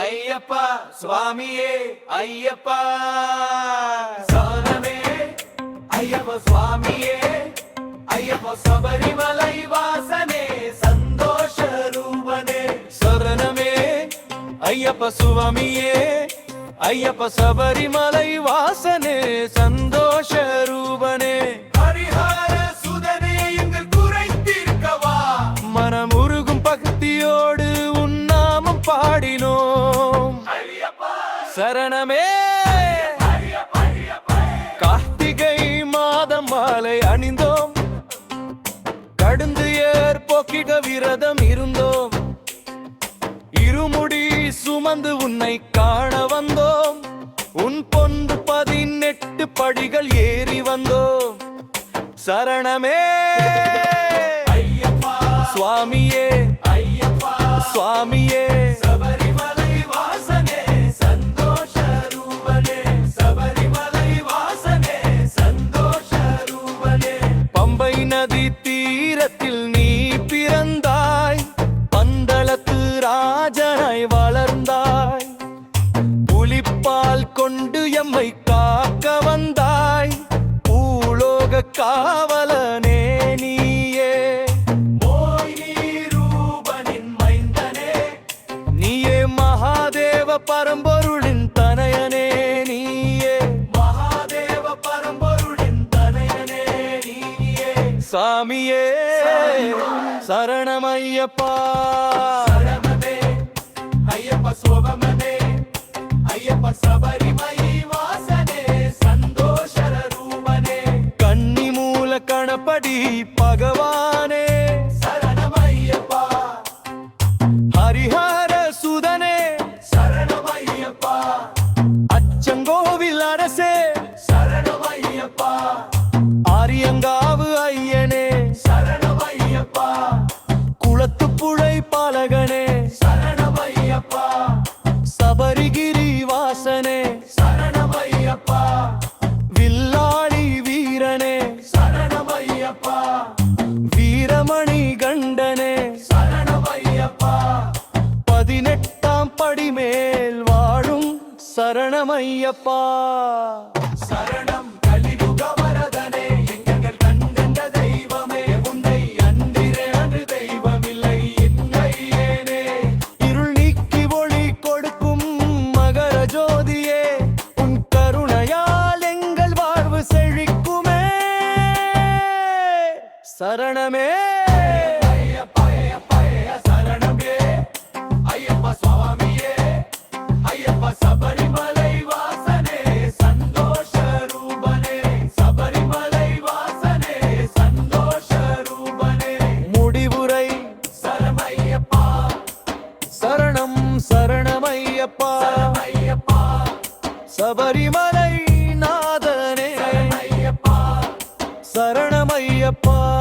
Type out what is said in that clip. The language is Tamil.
ஐயப்பா சுவாமியே ஐயப்பா. சரணமே ஐயப்ப சுவாமியே ஐயப்ப சபரிமலை வாசனே சந்தோஷ ரூபனே. சரணமே ஐயப்ப சுவாமியே ஐயப்ப சபரிமலை வாசனே சந்தோஷ ரூபனே. ஹரிஹர சரணமே. கார்த்திகை மாதம் மாலை அணிந்தோம். கடந்து ஏர் போக்கிட விரதம் இருந்தோம். இருமுடி சுமந்து உன்னை காண வந்தோம். உன் பொன்று பதினெட்டு படிகள் ஏறி வந்தோம். சரணமே. ஐயப்பா. சுவாமியே. ஐயப்பா. சுவாமியே. ராஜனாய் வளர்ந்தாய். புலிப்பால் கொண்டு எம்மை காக்க வந்தாய். பூலோக காவலனே நீயே. நீயே மகாதேவ பரம்பொருளின் தனையனே நீயே. மகாதேவ பரம்பொருளின் தனையனே நீயே. சாமியே சரணமையப்பா. சோபமனே ஐயப்ப சபரிமலை வாசனே சந்தோஷர ரூபனே கன்னி மூல கணபடி பகவானே சரணமையப்பா ஹரிஹர சுதனே சரணமையப்பா அச்சங்கோவில் அரசே சரணமையப்பா ஆரியங்காவு ஐயனே சரணமையப்பா குளத்துப்புழை பாலகனே சரணமையப்பா. வில்லாளி வீரனே. சரணமையப்பா. வீரமணி கண்டனே. சரணமையப்பா. பதினெட்டாம் படி மேல் வாழும் சரணமையப்பா. சரணமே. சரணமே ஐயப்ப சுவாமியே ஐயப்ப சபரிமலை வாசனே சந்தோஷ ரூபனே சபரிமலை வாசனே சந்தோஷ ரூபனே முடிவுரை. சரமையப்பா சரணம் சரணமையப்பா. சபரிமலை நாதனே. சரணமையப்பா.